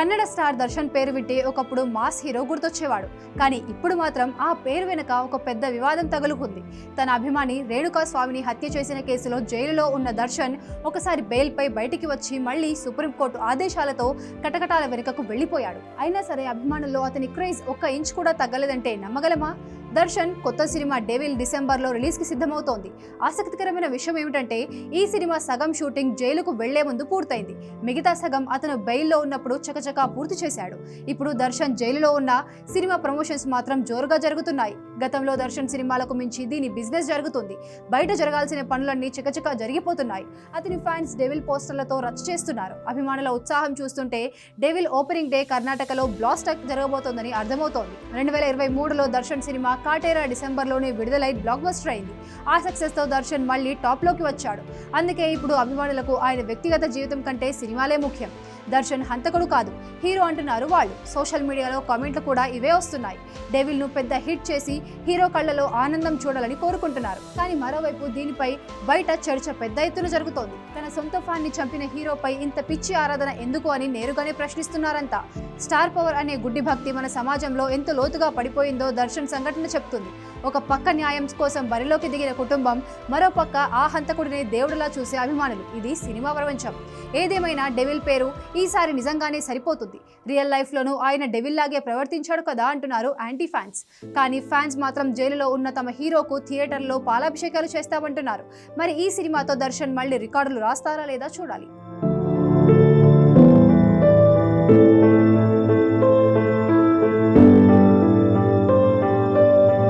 Kannada star Darshan పేరు వింటే ఒకప్పుడు మాస్ హీరో గుర్తొచ్చేవాడు. కానీ ఇప్పుడు మాత్రం ఆ పేరు వెనుక ఒక పెద్ద వివాదం తగులుకుంది. తన అభిమాని రేణుకా స్వామిని హత్య చేసిన కేసులో జైలులో ఉన్న దర్శన్ ఒకసారి బెయిల్పై బయటికి వచ్చి మళ్ళీ సుప్రీంకోర్టు ఆదేశాలతో కటకటాల వెనుకకు వెళ్ళిపోయాడు. అయినా సరే అభిమానుల్లో అతని క్రేజ్ ఒక్క ఇంచ్ కూడా తగ్గలేదంటే నమ్మగలమా? దర్శన్ కొత్త సినిమా డెవిల్ డిసెంబర్లో రిలీజ్కి సిద్ధమవుతోంది. ఆసక్తికరమైన విషయం ఏమిటంటే ఈ సినిమా సగం షూటింగ్ జైలుకు వెళ్ళే ముందు పూర్తయింది. మిగతా సగం అతను బెయిల్లో ఉన్నప్పుడు చకచకా పూర్తి చేశాడు. ఇప్పుడు దర్శన్ జైలులో ఉన్న సినిమా ప్రమోషన్స్ మాత్రం జోరుగా జరుగుతున్నాయి. గతంలో దర్శన్ సినిమాలకు మించి దీని బిజినెస్ జరుగుతుంది. బయట జరగాల్సిన పనులన్నీ చకచక జరిగిపోతున్నాయి. అతని ఫ్యాన్స్ డెవిల్ పోస్టర్లతో రచ్చ చేస్తున్నారు. అభిమానుల ఉత్సాహం చూస్తుంటే డెవిల్ ఓపెనింగ్ డే కర్ణాటకలో బ్లాస్టక్ జరగబోతోందని అర్థమవుతోంది. రెండు వేల ఇరవై మూడులో దర్శన్ సినిమా కాటేరా డిసెంబర్లోనే విడుదలై బ్లాక్ బస్టర్ అయింది. ఆ సక్సెస్తో దర్శన్ మళ్ళీ టాప్లోకి వచ్చాడు. అందుకే ఇప్పుడు అభిమానులకు ఆయన వ్యక్తిగత జీవితం కంటే సినిమాలే ముఖ్యం. దర్శన్ హంతకుడు కాదు హీరో అంటున్నారు వాళ్ళు. సోషల్ మీడియాలో కామెంట్లు కూడా ఇవే వస్తున్నాయి. డెవిల్ను పెద్ద హిట్ చేసి హీరో కళ్ళలో ఆనందం చూడాలని కోరుకుంటున్నారు. కానీ మరోవైపు దీనిపై బయట చర్చ పెద్ద ఎత్తున జరుగుతోంది. తన సొంత ఫ్యాన్ని చంపిన హీరోపై ఇంత పిచ్చి ఆరాధన ఎందుకు అని నేరుగానే ప్రశ్నిస్తున్నారంతా స్టార్ పవర్ అనే గుడ్డి భక్తి మన సమాజంలో ఎంత లోతుగా పడిపోయిందో దర్శన్ సంఘటన చెప్తుంది. ఒక పక్క న్యాయం కోసం బరిలోకి దిగిన కుటుంబం మరో పక్క ఆ హంతకుడిని దేవుడిలా చూసే అభిమానులు. ఇది సినిమా ప్రపంచం. ఏదేమైనా డెవిల్ పేరు ఈసారి నిజంగానే సరిపోతుంది. రియల్ లైఫ్లోనూ ఆయన డెవిల్ లాగే ప్రవర్తించాడు కదా అంటున్నారు యాంటీ ఫ్యాన్స్. కానీ ఫ్యాన్స్ మాత్రం జైలులో ఉన్న తమ హీరోకు థియేటర్లో పాలాభిషేకాలు చేస్తామంటున్నారు. మరి ఈ సినిమాతో దర్శన్ మళ్ళీ రికార్డులు రాస్తారా లేదా చూడాలి.